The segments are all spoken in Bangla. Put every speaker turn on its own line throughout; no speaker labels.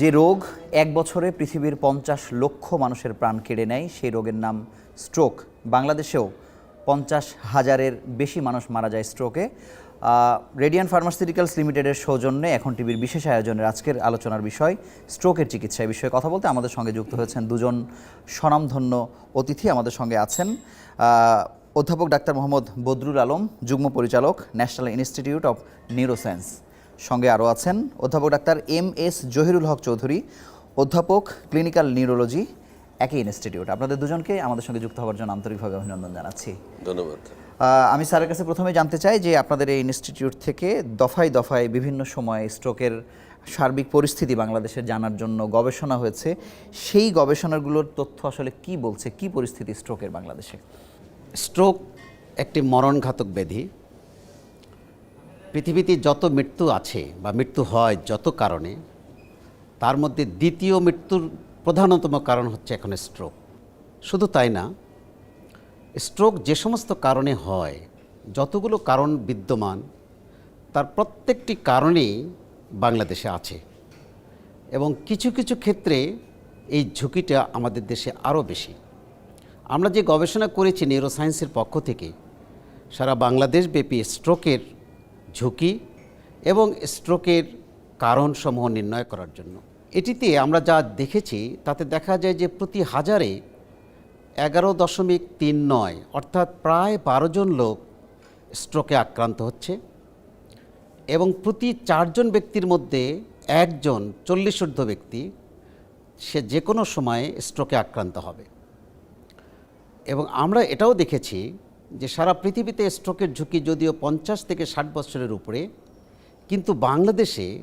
যে রোগ এক বছরে পৃথিবীর পঞ্চাশ লক্ষ মানুষের প্রাণ কেড়ে নেয়, সেই রোগের নাম স্ট্রোক। বাংলাদেশেও পঞ্চাশ হাজারের বেশি মানুষ মারা যায় স্ট্রোকে। রেডিয়ান ফার্মাসিউটিক্যালস লিমিটেডের সৌজন্যে এখন টিভির বিশেষ আয়োজনের আজকের আলোচনার বিষয় স্ট্রোকের চিকিৎসা বিষয়ে কথা বলতে আমাদের সঙ্গে যুক্ত হয়েছেন দুজন স্বনামধন্য অতিথি আমাদের সঙ্গে আছেন। অধ্যাপক ডাক্তার মোহাম্মদ বদরুল আলম, যুগ্ম পরিচালক, ন্যাশনাল ইনস্টিটিউট অফ নিউরোসায়েন্স। সঙ্গে আরও আছেন অধ্যাপক doctor M S Zahirul Haque Chowdhury অধ্যাপক ক্লিনিক্যাল নিউরোলজি একই ইনস্টিটিউট। আপনাদের দুজনকে আমাদের সঙ্গে যুক্ত হওয়ার জন্য আন্তরিকভাবে অভিনন্দন জানাচ্ছি।
ধন্যবাদ।
আমি স্যারের কাছে প্রথমে জানতে চাই যে আপনাদের এই ইনস্টিটিউট থেকে দফায় দফায় বিভিন্ন সময়ে স্ট্রোকের সার্বিক পরিস্থিতি বাংলাদেশের জানার জন্য গবেষণা হয়েছে। সেই গবেষণাগুলোর তথ্য আসলে কি বলছে? কি পরিস্থিতি স্ট্রোকের বাংলাদেশে?
স্ট্রোক একটি মরণঘাতক ব্যাধি। পৃথিবীতে যত মৃত্যু আছে বা মৃত্যু হয় যত কারণে, তার মধ্যে দ্বিতীয় মৃত্যুর প্রধানতম কারণ হচ্ছে এখন স্ট্রোক শুধু তাই না স্ট্রোক যে সমস্ত কারণে হয়, যতগুলো কারণ বিদ্যমান, তার প্রত্যেকটি কারণেই বাংলাদেশে আছে। এবং কিছু কিছু ক্ষেত্রে এই ঝুঁকিটা আমাদের দেশে আরও বেশি। আমরা যে গবেষণা করেছি নিউরোসায়েন্সের পক্ষ থেকে, সারা বাংলাদেশ ব্যাপী স্ট্রোকের ঝুঁকি এবং স্ট্রোকের কারণসমূহ নির্ণয় করার জন্য। এটিতে আমরা যা দেখেছি, তাতে দেখা যায় যে প্রতি হাজারে এগারো দশমিক তিন নয়, অর্থাৎ প্রায় বারো জন লোক স্ট্রোকে আক্রান্ত হচ্ছে এবং প্রতি চারজন ব্যক্তির মধ্যে একজন চল্লিশ ঊর্ধ্ব ব্যক্তি সে যে কোনো সময়ে স্ট্রোকে আক্রান্ত হবে। এবং আমরা এটাও দেখেছি যে সারা পৃথিবীতে স্ট্রোকের ঝুঁকি যদিও পঞ্চাশ থেকে ষাট বছরের উপরে, কিন্তু বাংলাদেশে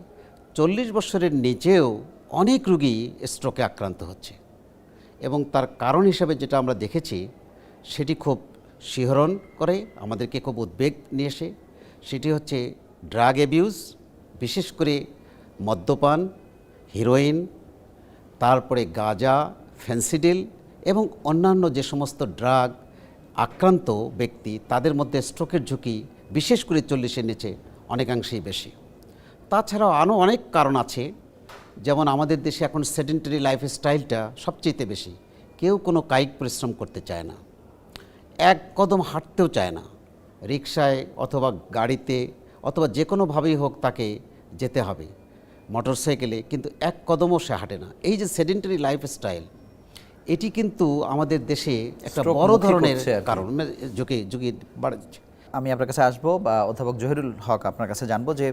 চল্লিশ বছরের নিচেও অনেক রুগী স্ট্রোকে আক্রান্ত হচ্ছে। এবং তার কারণ হিসাবে যেটা আমরা দেখেছি, সেটি খুব শিহরণ করে, আমাদেরকে খুব উদ্বেগ নিয়ে এসে সেটি হচ্ছে ড্রাগ অ্যাবিউজ, বিশেষ করে মদ্যপান, হিরোইন, তারপরে গাঁজা, ফেন্সিডিল এবং অন্যান্য যে সমস্ত ড্রাগ আক্রান্ত ব্যক্তি তাদের মধ্যে স্ট্রোকের ঝুঁকি বিশেষ করে চল্লিশের নিচে অনেকাংশেই বেশি। তাছাড়াও আরও অনেক কারণ আছে, যেমন আমাদের দেশে এখন সেডেন্টারি লাইফস্টাইলটা সবচেয়ে বেশি। কেউ কোনো কায়িক পরিশ্রম করতে চায় না, এক কদম হাঁটতেও চায় না। রিক্সায় অথবা গাড়িতে অথবা যে কোনোভাবেই হোক তাকে যেতে হবে, মোটরসাইকেলে, কিন্তু এক কদমও সে হাঁটে না। এই যে সেডেন্টারি লাইফস্টাইল এটি কিন্তু আমাদের দেশে একটা বড় ধরনের। কারণ। মানে ঝুঁকি ঝুঁকি বাড়াচ্ছে
আমি আপনার কাছে আসব বা অধ্যাপক জহিরুল হক আপনার কাছে জানব যে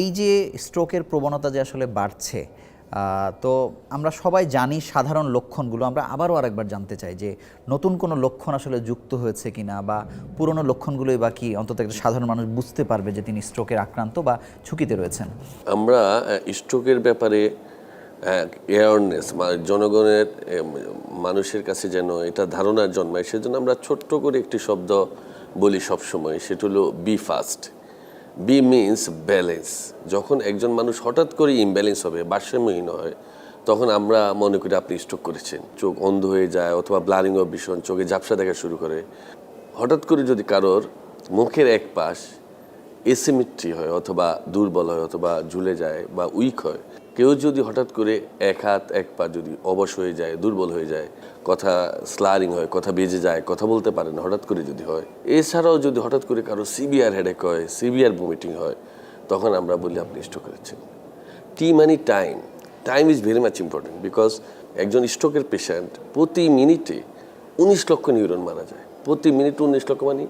এই যে স্ট্রোকের প্রবণতা যে আসলে বাড়ছে তো আমরা সবাই জানি সাধারণ লক্ষণগুলো। আমরা আবারও আরেকবার জানতে চাই যে নতুন কোনো লক্ষণ আসলে যুক্ত হয়েছে কি না বা পুরনো লক্ষণগুলোই বা কি? অন্তত একটা সাধারণ মানুষ বুঝতে পারবে যে তিনি স্ট্রোকের আক্রান্ত বা ঝুঁকিতে রয়েছেন।
আমরা স্ট্রোকের ব্যাপারে অ্যাওয়ারনেস জনগণের মানুষের কাছে যেন এটা ধারণা জন্মায়, সেজন্য আমরা ছোট্ট করে একটি শব্দ বলি সবসময়, সেটা হলো be fast B means balance যখন একজন মানুষ হঠাৎ করে ইমব্যালেন্স হবে, ভারসাম্যহীন হয়, তখন আমরা মনে করি আপনি স্ট্রোক করেছেন। চোখ অন্ধ হয়ে যায় অথবা ব্লারিং অফ ভীষণ চোখে ঝাপসা দেখা শুরু করে। হঠাৎ করে যদি কারোর মুখের এক পাশ এসিমিট্রি হয়, অথবা দুর্বল হয়, অথবা ঝুলে যায় বা উইক হয় কেউ যদি হঠাৎ করে এক হাত, এক পা যদি অবশ হয়ে যায়, দুর্বল হয়ে যায়, কথা স্লারিং হয়, কথা বেজে যায়, কথা বলতে পারে না, হঠাৎ করে যদি হয়, এছাড়াও যদি হঠাৎ করে কারও সিভিয়ার হেডেক হয় সিভিয়ার ভমিটিং হয়, তখন আমরা বলি আপনি স্ট্রোক করেছেন টি মানে time time is very much important because একজন স্ট্রোকের পেশেন্ট প্রতি মিনিটে উনিশ লক্ষ নিউরন মারা যায়। প্রতি মিনিটে উনিশ লক্ষ মানে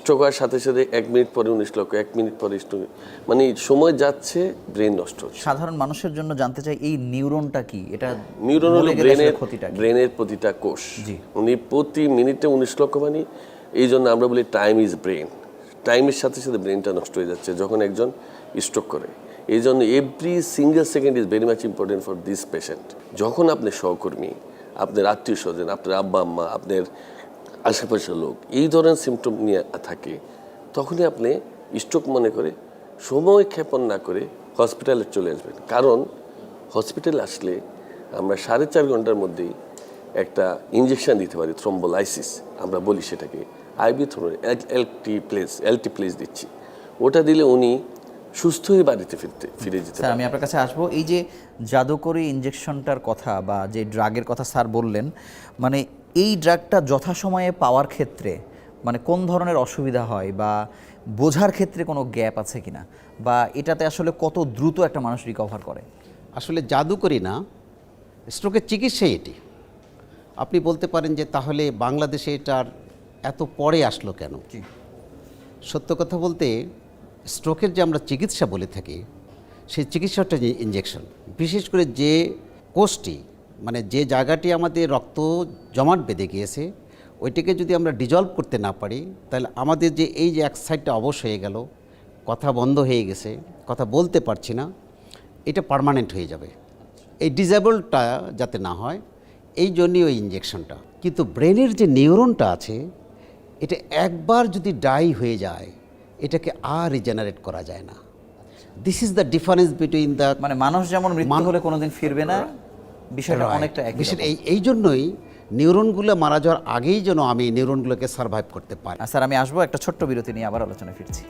স্ট্রোক হওয়ার সাথে সাথে এক মিনিট পরে উনিশ লক্ষ এক মিনিট পরে স্ট্রোক মানে সময় যাচ্ছে ব্রেন নষ্ট হচ্ছে।
সাধারণ মানুষের জন্য জানতে চাই এই নিউরনটা কি? এটা
নিউরন হলো ব্রেনের
ক্ষতিটা
ব্রেনের প্রতিটা কোষ। উনি প্রতি মিনিটে উনিশ লক্ষ মানে এই জন্য আমরা বলি টাইম ইজ ব্রেন টাইমের সাথে সাথে ব্রেনটা নষ্ট হয়ে যাচ্ছে যখন একজন স্ট্রোক করে। এই জন্য every single second is very much important for this patient যখন আপনি সহকর্মী আপনার আত্মীয় স্বজন আপনার আব্বা আম্মা আপনার আশেপাশের লোক এই ধরনের সিমটম নিয়ে থাকে তখনই আপনি স্ট্রোক মনে করে সময় ক্ষেপণ না করে হসপিটালে চলে আসবেন। কারণ হসপিটালে আসলে আমরা সাড়ে চার ঘণ্টার মধ্যেই একটা ইঞ্জেকশন দিতে পারি থ্রম্বোলাইসিস আমরা বলি সেটাকে। আইবি থ্রোম এলটি প্লেস এলটি প্লেস দিচ্ছি। ওটা দিলে উনি সুস্থ হয়ে বাড়িতে ফিরতে ফিরে যেতে
স্যার আমি আপনার কাছে আসব। এই যে জাদুকরি ইঞ্জেকশনটার কথা বা যে ড্রাগের কথা স্যার বললেন মানে এই ড্রাগটা যথাসময়ে পাওয়ার ক্ষেত্রে মানে কোন ধরনের অসুবিধা হয় বা বোঝার ক্ষেত্রে কোনো গ্যাপ আছে কিনা? বা এটাতে আসলে কত দ্রুত একটা মানুষ রিকভার করে?
আসলে জাদু করি না স্ট্রোকের চিকিৎসাই এটি। আপনি বলতে পারেন যে তাহলে বাংলাদেশে এটার এত পরে আসলো কেন? সত্য কথা বলতে স্ট্রোকের যে আমরা চিকিৎসা বলে থাকি সেই চিকিৎসাটা ইঞ্জেকশন বিশেষ করে যে কোষটি মানে যে জায়গাটি আমাদের রক্ত জমাট বেঁধে গিয়েছে ওইটাকে যদি আমরা ডিজলভ করতে না পারি তাহলে আমাদের যে এই যে এক সাইডটা অবশ হয়ে গেল কথা বন্ধ হয়ে গেছে কথা বলতে পারছি না এটা পার্মানেন্ট হয়ে যাবে। এই ডিজেবলটা যাতে না হয় এই জন্যই ওই ইঞ্জেকশনটা কিন্তু ব্রেনের যে নিউরনটা আছে এটা একবার যদি ডাই হয়ে যায় এটাকে আর রিজেনারেট করা যায় না। This is the difference between the
মানে মানুষ যেমন মৃত্যু হলে কোনোদিন ফিরবে না বিষয়টা অনেকটা একই রকম।
এই এই জন্যই নিউরনগুলো মারা যাওয়ার আগেই যেন আমি নিউরনগুলোকে সার্ভাইভ করতে পারি।
স্যার আমি আসব একটা ছোট্ট বিরতি নিয়ে আবার আলোচনা ফিরছি।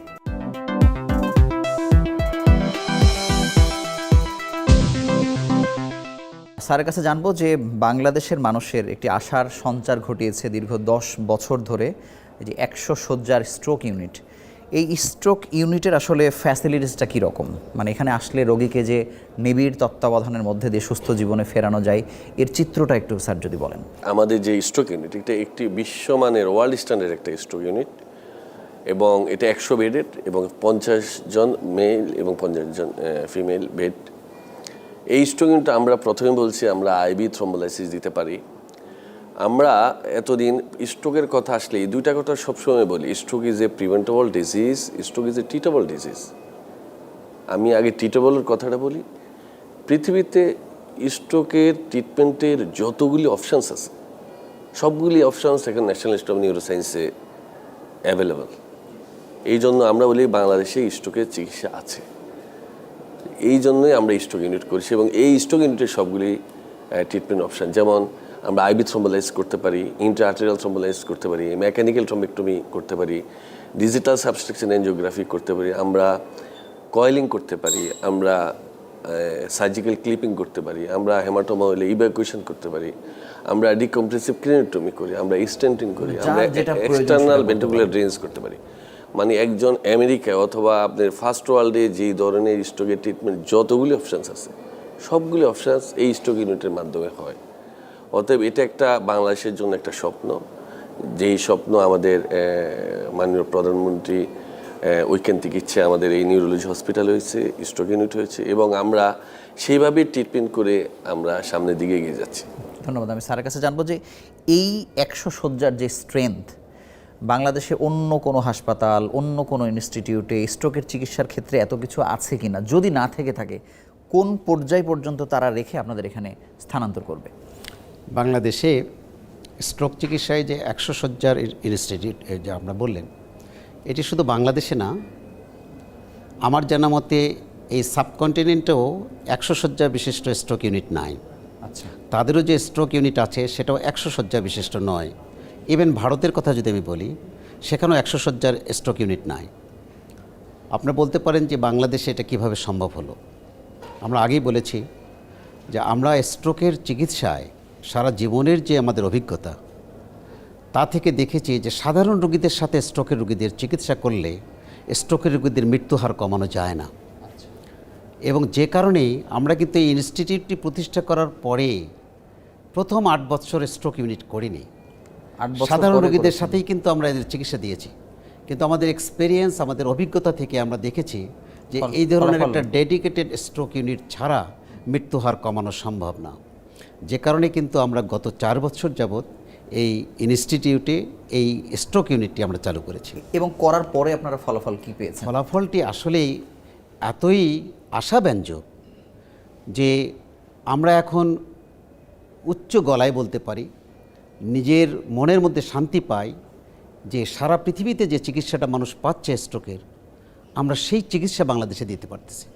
স্যারের কাছে জানব যে বাংলাদেশের মানুষের একটি আশার সঞ্চার ঘটিয়েছে দীর্ঘ দশ বছর ধরে যে একশো শয্যার স্ট্রোক ইউনিট এই স্ট্রোক ইউনিটের আসলে ফ্যাসিলিটিসটা কীরকম? মানে এখানে আসলে রোগীকে যে নিবিড় তত্ত্বাবধানের মধ্যে দিয়ে সুস্থ জীবনে ফেরানো যায়, এর চিত্রটা একটু স্যার যদি বলেন।
আমাদের যে স্ট্রোক ইউনিট এটা একটি বিশ্বমানের ওয়ার্ল্ড স্ট্যান্ডার্ড একটা স্ট্রোক ইউনিট এবং এটা একশো বেডেড এবং পঞ্চাশ জন মেল এবং পঞ্চাশ জন ফিমেল বেড এই স্ট্রোক ইউনিটটা আমরা প্রথমে বলছি আমরা আইবি থ্রম্বোলাইসিস দিতে পারি। আমরা এতদিন স্ট্রোকের কথা আসলে এই দুইটা কথা সবসময় বলি। Stroke is a preventable disease stroke is a treatable disease আমি আগে ট্রিটেবলের কথাটা বলি। পৃথিবীতে স্ট্রোকের ট্রিটমেন্টের যতগুলি অপশানস আছে, সবগুলি অপশানস এখন ন্যাশনাল ইনস্টিটিউট অফ নিউরোসায়েন্সে অ্যাভেলেবল এই জন্য আমরা বলি বাংলাদেশে স্ট্রোকের চিকিৎসা আছে। এই জন্যই আমরা স্ট্রোক ইউনিট করছি এবং এই স্ট্রোক ইউনিটের সবগুলি ট্রিটমেন্ট অপশান যেমন আমরা আইবি থ্রম্বোলাইজ করতে পারি ইন্টারআর্টেরিয়াল থ্রম্বোলাইজ করতে পারি মেকানিক্যাল থ্রম্বেক্টমি করতে পারি ডিজিটাল সাবস্ট্রাকশন এনজিওগ্রাফি করতে পারি আমরা কয়েলিং করতে পারি আমরা সার্জিক্যাল ক্লিপিং করতে পারি আমরা হেমাটোমা হলে ইভ্যাকুয়েশন করতে পারি আমরা ডিকম্প্রেসিভ ক্লিনোটমি করি আমরা স্টেন্টিং করি আমরা এক্সটার্নাল ভেন্টিকুলার ড্রেন্স করতে পারি। মানে একজন আমেরিকায় অথবা আপনার ফার্স্ট ওয়ার্ল্ডে যেই ধরনের স্ট্রোকের ট্রিটমেন্ট যতগুলি অপশানস আছে সবগুলি অপশানস এই স্ট্রোক ইউনিটের মাধ্যমে হয়। অতএব এটা একটা বাংলাদেশের জন্য একটা স্বপ্ন। যেই স্বপ্ন আমাদের মাননীয় প্রধানমন্ত্রী ঐকান্তিক ইচ্ছে আমাদের এই নিউরোলজি হসপিটাল হয়েছে স্ট্রোক ইউনিট হয়েছে এবং আমরা সেইভাবে ট্রিটমেন্ট করে আমরা সামনের দিকে এগিয়ে যাচ্ছি।
ধন্যবাদ। আমি স্যারের কাছে জানব যে এই একশো শয্যার যে স্ট্রেংথ বাংলাদেশে অন্য কোনো হাসপাতাল, অন্য কোনো ইনস্টিটিউটে স্ট্রোকের চিকিৎসার ক্ষেত্রে এত কিছু আছে কিনা, যদি না থেকে থাকে, কোন পর্যায় পর্যন্ত তারা রেখে আপনাদের এখানে স্থানান্তর করবে?
বাংলাদেশে স্ট্রোক চিকিৎসায় যে একশো শয্যার ইনস্টিটিউট যে আমরা বললেন এটি শুধু বাংলাদেশে না আমার জানা মতে এই সাবকন্টিনেন্টেও একশো শয্যা বিশিষ্ট স্ট্রোক ইউনিট নাই।
আচ্ছা।
তাদেরও যে স্ট্রোক ইউনিট আছে সেটাও একশো শয্যা বিশিষ্ট নয়। ইভেন ভারতের কথা যদি আমি বলি সেখানেও একশো শয্যার স্ট্রোক ইউনিট নাই। আপনি বলতে পারেন যে বাংলাদেশে এটা কীভাবে সম্ভব হলো? আমরা আগেই বলেছি যে আমরা স্ট্রোকের চিকিৎসায় সারা জীবনের যে আমাদের অভিজ্ঞতা তা থেকে দেখেছি যে সাধারণ রোগীদের সাথে স্ট্রোকের রোগীদের চিকিৎসা করলে স্ট্রোকের রোগীদের মৃত্যুহার কমানো যায় না। এবং যে কারণে আমরা কিন্তু এই ইনস্টিটিউটটি প্রতিষ্ঠা করার পরে প্রথম আট বছর স্ট্রোক ইউনিট করিনি। সাধারণ রোগীদের সাথেই কিন্তু আমরা এদের চিকিৎসা দিয়েছি। কিন্তু আমাদের এক্সপেরিয়েন্স আমাদের অভিজ্ঞতা থেকে আমরা দেখেছি যে এই ধরনের একটা ডেডিকেটেড স্ট্রোক ইউনিট ছাড়া মৃত্যু হার কমানো সম্ভব না। যে কারণে কিন্তু আমরা গত চার বছর যাবৎ এই ইনস্টিটিউটে এই স্ট্রোক ইউনিটটি আমরা চালু করেছি।
এবং করার পরে আপনারা ফলাফল কী পেয়েছেন?
ফলাফলটি আসলেই এতই আশাব্যঞ্জক যে আমরা এখন উচ্চ গলায় বলতে পারি নিজের মনের মধ্যে শান্তি পাই যে সারা পৃথিবীতে যে চিকিৎসাটা মানুষ পাচ্ছে স্ট্রোকের আমরা সেই চিকিৎসা বাংলাদেশে দিতে পারতেছি।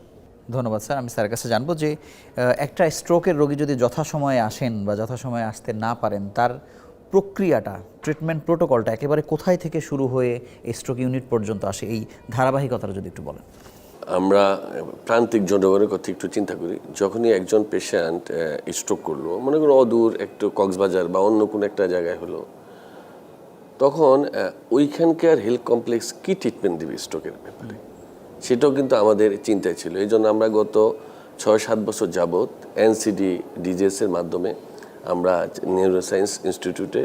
ধন্যবাদ স্যার। আমি স্যারের কাছে জানব যে একটা স্ট্রোকের রোগী যদি যথাসময়ে আসেন বা যথাসময়ে আসতে না পারেন, তার প্রক্রিয়াটা ট্রিটমেন্ট প্রোটোকলটা একেবারে কোথায় থেকে শুরু হয়ে এই স্ট্রোক ইউনিট পর্যন্ত আসে? এই ধারাবাহিকতাটা যদি একটু বলেন।
আমরা প্রান্তিক জনগণের কথা একটু চিন্তা করি। যখনই একজন পেশেন্ট স্ট্রোক করল, মনে করো অদূর একটু কক্সবাজার বা অন্য কোনো একটা জায়গায় হলো, তখন ওইখানকার হেলথ কমপ্লেক্স কি ট্রিটমেন্ট দিবে স্ট্রোকের ব্যাপারে? সেটাও কিন্তু আমাদের চিন্তায় ছিল। এই জন্য আমরা গত ছয়, সাত বছর যাবৎ এনসিডি ডিজেএস এর মাধ্যমে আমরা নিউরোসায়েন্স ইনস্টিটিউটে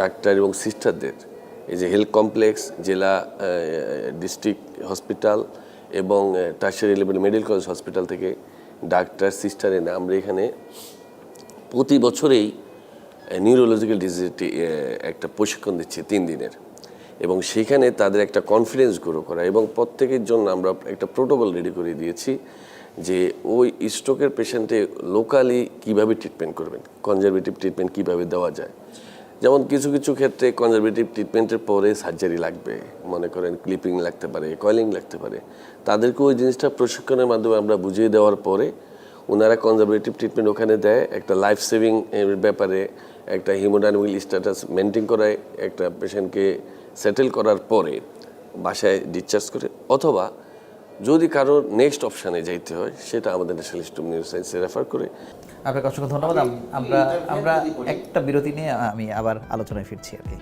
ডাক্তার এবং সিস্টারদের এই যে হেলথ কমপ্লেক্স জেলা ডিস্ট্রিক্ট হসপিটাল এবং tertiary level medical college hospital থেকে ডাক্তার সিস্টার এনে আমরা এখানে প্রতি বছরেই নিউরোলজিক্যাল ডিজিজটি একটা প্রশিক্ষণ দিচ্ছি তিন দিনের। এবং সেখানে তাদের একটা কনফিডেন্স গ্রো করা এবং প্রত্যেকের জন্য আমরা একটা প্রোটোকল রেডি করে দিয়েছি যে ওই স্ট্রোকের পেশেন্টে লোকালি কীভাবে ট্রিটমেন্ট করবেন কনজারভেটিভ ট্রিটমেন্ট কীভাবে দেওয়া যায়। যেমন কিছু কিছু ক্ষেত্রে কনজারভেটিভ ট্রিটমেন্টের পরে সার্জারি লাগবে, মনে করেন ক্লিপিং লাগতে পারে কয়েলিং লাগতে পারে। তাদেরকে ওই জিনিসটা প্রশিক্ষণের মাধ্যমে আমরা বুঝিয়ে দেওয়ার পরে ওনারা কনজারভেটিভ ট্রিটমেন্ট ওখানে দেয়, একটা লাইফ সেভিং ব্যাপারে একটা হিমোডাইনামিক স্ট্যাটাস মেনটেন করায়, একটা পেশেন্টকে সেটেল করার পরে বাসায় ডিসচার্জ করে অথবা যদি কারোর নেক্সট অপশানে যাইতে হয় সেটা আমাদের ন্যাশনাল ইনস্টিটিউট অফ নিউরোসায়েন্সে রেফার করে।
আপনাকে অসংখ্য ধন্যবাদ। আমরা আমরা একটা বিরতি নিয়ে আমি আবার আলোচনায় ফিরছি আর কি।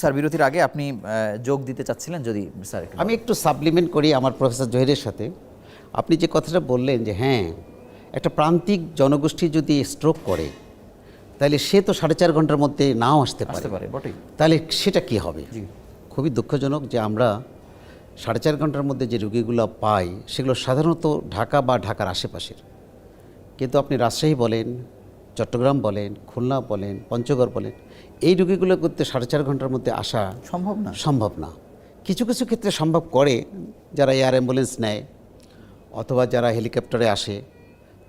স্যার বিরতির আগে আপনি যোগ দিতে চাচ্ছিলেন যদি স্যার
আমি একটু সাপ্লিমেন্ট করি আমার প্রফেসর জহিরের সাথে। আপনি যে কথাটা বললেন যে হ্যাঁ একটা প্রান্তিক জনগোষ্ঠী যদি স্ট্রোক করে তাহলে সে তো সাড়ে চার ঘণ্টার মধ্যে নাও আসতে পারে।
পারে বটেই।
তাহলে সেটা কি হবে? খুবই দুঃখজনক যে আমরা সাড়ে চার ঘণ্টার মধ্যে যে রুগীগুলো পাই সেগুলো সাধারণত ঢাকা বা ঢাকার আশেপাশের। কিন্তু আপনি রাজশাহী বলেন চট্টগ্রাম বলেন খুলনা বলেন পঞ্চগড় বলেন এই রুগীগুলো করতে সাড়ে চার ঘণ্টার মধ্যে আসা
সম্ভব না।
সম্ভব না। কিছু কিছু ক্ষেত্রে সম্ভব করে যারা এয়ার অ্যাম্বুলেন্স নেয় অথবা যারা হেলিকপ্টারে আসে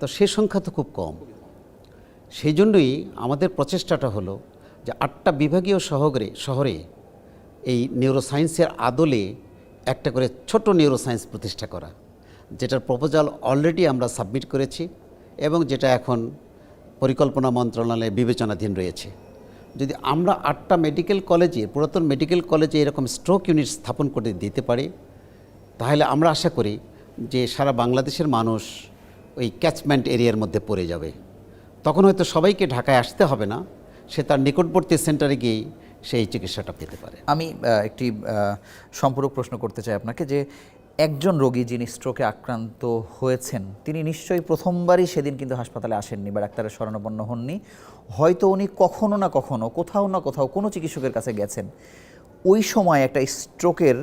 তো সে সংখ্যা তো খুব কম। সেই জন্যই আমাদের প্রচেষ্টাটা হলো যে আটটা বিভাগীয় শহরে শহরে এই নিউরোসায়েন্সের আদলে একটা করে ছোট নিউরোসায়েন্স প্রতিষ্ঠা করা, যেটার প্রপোজাল অলরেডি আমরা সাবমিট করেছি এবং যেটা এখন পরিকল্পনা মন্ত্রণালয়ে বিবেচনাধীন রয়েছে। যদি আমরা আটটা মেডিকেল কলেজে পুরাতন মেডিকেল কলেজে এরকম স্ট্রোক ইউনিট স্থাপন করে দিতে পারি, তাহলে আমরা আশা করি যে সারা বাংলাদেশের মানুষ ওই ক্যাচমেন্ট এরিয়ার মধ্যে পড়ে যাবে। তখন হয়তো সবাইকে ঢাকায় আসতে হবে না, সে তার নিকটবর্তী সেন্টারে গিয়েই সেই চিকিৎসাটা পেতে পারে।
আমি একটি সম্পূরক প্রশ্ন করতে চাই আপনাকে যে একজন রোগী যিনি স্ট্রোকে আক্রান্ত হয়েছেন, তিনি নিশ্চয়ই প্রথমবারই সেদিন কিন্তু হাসপাতালে আসেননি বা ডাক্তারের শরণাপন্ন হননি। হয়তো উনি কখনো না কখনো, কোথাও না কোথাও কোনো চিকিৎসকের কাছে গেছেন। ওই সময় একটা স্ট্রোকের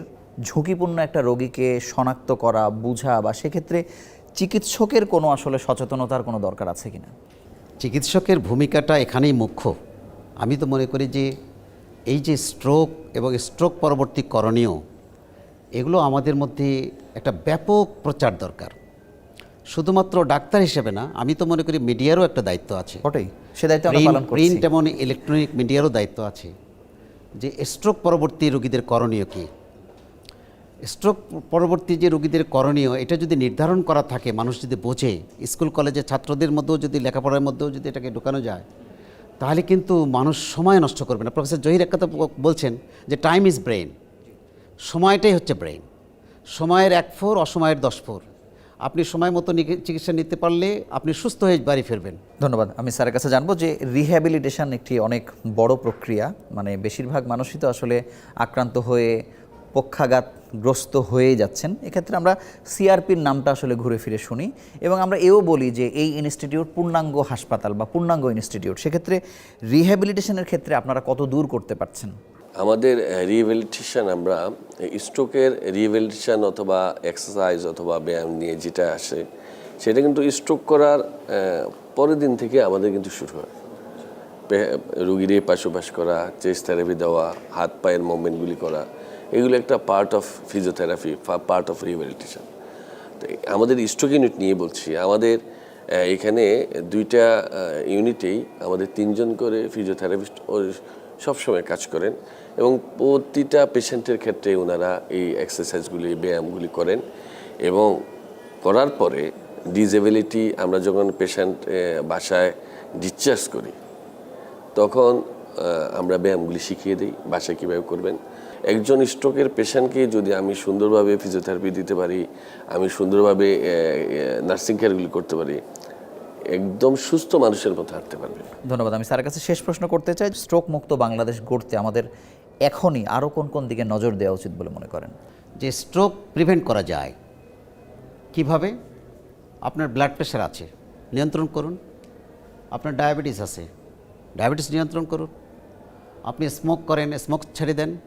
ঝুঁকিপূর্ণ একটা রোগীকে শনাক্ত করা, বোঝা বা সেক্ষেত্রে চিকিৎসকের কোনো আসলে সচেতনতার কোনো দরকার আছে কিনা?
চিকিৎসকের ভূমিকাটা এখানেই মুখ্য। আমি তো মনে করি যে এই যে স্ট্রোক এবং স্ট্রোক পরবর্তী করণীয় এগুলো আমাদের মধ্যে একটা ব্যাপক প্রচার দরকার। শুধুমাত্র ডাক্তার হিসেবে না আমি তো মনে করি মিডিয়ারও একটা দায়িত্ব আছে।
ওটাই সে দায়িত্ব
প্রিন্ট এবং ইলেকট্রনিক মিডিয়ারও দায়িত্ব আছে। যে স্ট্রোক পরবর্তী রোগীদের করণীয় কী? স্ট্রোক পরবর্তী যে রোগীদের করণীয়, এটা যদি নির্ধারণ করা থাকে, মানুষ যদি বোঝে, স্কুল, কলেজের ছাত্রদের মধ্যেও যদি, লেখাপড়ার মধ্যেও যদি এটাকে ঢোকানো যায়, তাহলে কিন্তু মানুষ সময় নষ্ট করবে না। প্রফেসর জহির এক কথা বলছেন যে টাইম ইজ ব্রেন সময়টাই হচ্ছে ব্রেন সময়ের এক ফোর অসময়ের দশ ফোর আপনি সময় মতো চিকিৎসা নিতে পারলে আপনি সুস্থ হয়ে বাড়ি ফিরবেন।
ধন্যবাদ। আমি স্যারের কাছে জানব যে রিহ্যাবিলিটেশন একটি অনেক বড় প্রক্রিয়া মানে বেশিরভাগ মানুষই তো আসলে আক্রান্ত হয়ে পক্ষাঘাতগ্রস্ত হয়ে যাচ্ছেন। এক্ষেত্রে আমরা সিআরপির নামটা আসলে ঘুরে ফিরে শুনি এবং আমরা এও বলি যে এই ইনস্টিটিউট পূর্ণাঙ্গ হাসপাতাল বা পূর্ণাঙ্গ ইনস্টিটিউট, সেক্ষেত্রে রিহ্যাবিলিটেশনের ক্ষেত্রে আপনারা কত দূর করতে পারছেন?
আমাদের রিহ্যাবিলিটেশন আমরা স্ট্রোকের রিহ্যাবিলিটেশন অথবা এক্সারসাইজ অথবা ব্যায়াম নিয়ে যেটা আসে, সেটা কিন্তু স্ট্রোক করার পরের দিন থেকে আমাদের কিন্তু শুরু হয়। রুগীর পাশোপাশ করা, চেস্ট থেরাপি দেওয়া হাত পায়ের মুভমেন্টগুলি করা এগুলো একটা part of physiotherapy part of rehabilitation তো আমাদের স্ট্রোক ইউনিট নিয়ে বলছি, আমাদের এখানে দুইটা ইউনিটেই আমাদের তিনজন করে ফিজিওথেরাপিস্ট সবসময় কাজ করেন এবং প্রতিটা পেশেন্টের ক্ষেত্রে ওনারা এই এক্সারসাইজগুলি ব্যায়ামগুলি করেন এবং করার পরে ডিজেবিলিটি আমরা যখন পেশেন্ট বাসায় ডিসচার্জ করি, তখন আমরা ব্যায়ামগুলি শিখিয়ে দিই বাসায় কীভাবে করবেন। একজন স্ট্রোকের পেশেন্টকে যদি আমি সুন্দরভাবে ফিজিওথেরাপি দিতে পারি আমি সুন্দরভাবে নার্সিং কেয়ারগুলি করতে পারি একদম সুস্থ মানুষের মতো হাঁটতে পারবে।
ধন্যবাদ। আমি স্যারের কাছে শেষ প্রশ্ন করতে চাই স্ট্রোক মুক্ত বাংলাদেশ গড়তে আমাদের এখনই আরও কোন কোন দিকে নজর দেওয়া উচিত বলে মনে করেন?
যে স্ট্রোক প্রিভেন্ট করা যায় কীভাবে? আপনার ব্লাড প্রেশার আছে নিয়ন্ত্রণ করুন। আপনার ডায়াবেটিস আছে ডায়াবেটিস নিয়ন্ত্রণ করুন। আপনি স্মোক করেন স্মোক ছেড়ে দেন।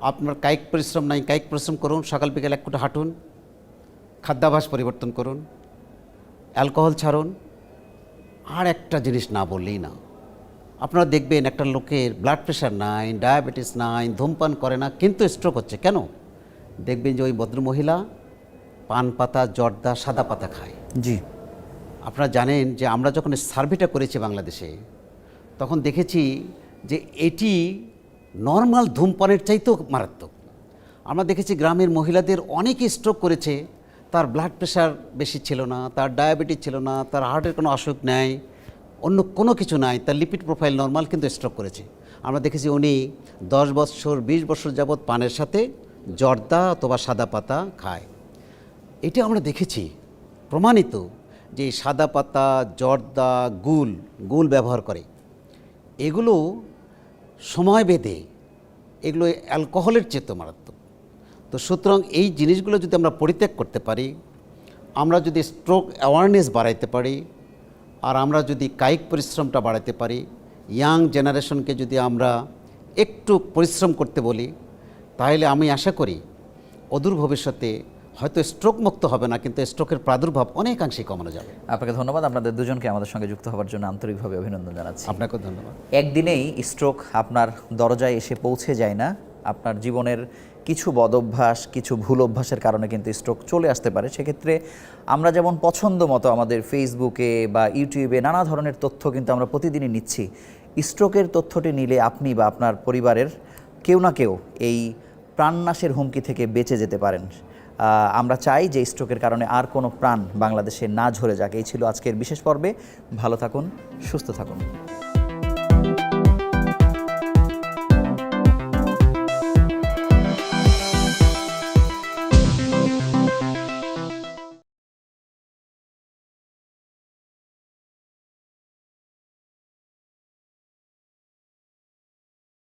আপনার কায়িক পরিশ্রম নাই কায়িক পরিশ্রম করুন সকাল বিকেল এক কোটা হাঁটুন খাদ্যাভ্যাস পরিবর্তন করুন অ্যালকোহল ছাড়ুন আর একটা জিনিস না বললেই না। আপনারা দেখবেন একটা লোকের ব্লাড প্রেশার নাই ডায়াবেটিস নাই ধূমপান করে না কিন্তু স্ট্রোক হচ্ছে। কেন? দেখবেন যে ওই ভদ্রমহিলা পান পাতা জর্দা সাদা পাতা খায়।
জি।
আপনারা জানেন যে আমরা যখন সার্ভেটা করেছি বাংলাদেশে তখন দেখেছি যে এটি নর্মাল ধূমপানের চাইতেও মারাত্মক। আমরা দেখেছি গ্রামের মহিলাদের অনেকে স্ট্রোক করেছে, তার ব্লাড প্রেশার বেশি ছিল না, তার ডায়াবেটিস ছিল না, তার হার্টের কোনো অসুখ নেই, অন্য কোনো কিছু নাই, তার লিপিড প্রোফাইল নর্মাল কিন্তু স্ট্রোক করেছে। আমরা দেখেছি উনি দশ বছর, বিশ বছর যাবৎ পানের সাথে জর্দা অথবা সাদা পাতা খায়। এটা আমরা দেখেছি, প্রমাণিত যে সাদা পাতা, জর্দা, গুল গুল ব্যবহার করে। এগুলো সময় বেঁধে এগুলো অ্যালকোহলের চেয়ে মারাত্মক। তো সুতরাং এই জিনিসগুলো যদি আমরা পরিত্যাগ করতে পারি, আমরা যদি স্ট্রোক অ্যাওয়ারনেস বাড়াইতে পারি, আর আমরা যদি কায়িক পরিশ্রমটা বাড়াতে পারি ইয়াং জেনারেশনকে যদি আমরা একটু পরিশ্রম করতে বলি, তাহলে আমি আশা করি অদূর ভবিষ্যতে হয়তো স্ট্রোক মুক্ত হবে না কিন্তু স্ট্রোকের প্রাদুর্ভাব অনেকাংশেই কমানো যাবে।
আপনাকে ধন্যবাদ। আপনাদের দুজনকে আমাদের সঙ্গে যুক্ত হওয়ার জন্য আন্তরিকভাবে অভিনন্দন জানাচ্ছি।
আপনাকেও ধন্যবাদ।
একদিনেই স্ট্রোক আপনার দরজায় এসে পৌঁছে যায় না। আপনার জীবনের কিছু বদভ্যাস কিছু ভুল অভ্যাসের কারণে কিন্তু স্ট্রোক চলে আসতে পারে। সেক্ষেত্রে আমরা যেমন পছন্দ মতো আমাদের ফেসবুকে বা ইউটিউবে নানা ধরনের তথ্য কিন্তু আমরা প্রতিদিনই নিচ্ছি। স্ট্রোকের তথ্যটি নিলে আপনি বা আপনার পরিবারের কেউ না কেউ এই প্রাণনাশের হুমকি থেকে বেঁচে যেতে পারেন। আমরা চাই যে স্ট্রোকের কারণে আর কোনো প্রাণ বাংলাদেশে না ঝরে যাক। এই ছিল আজকের বিশেষ পর্বে। ভালো থাকুন, সুস্থ থাকুন।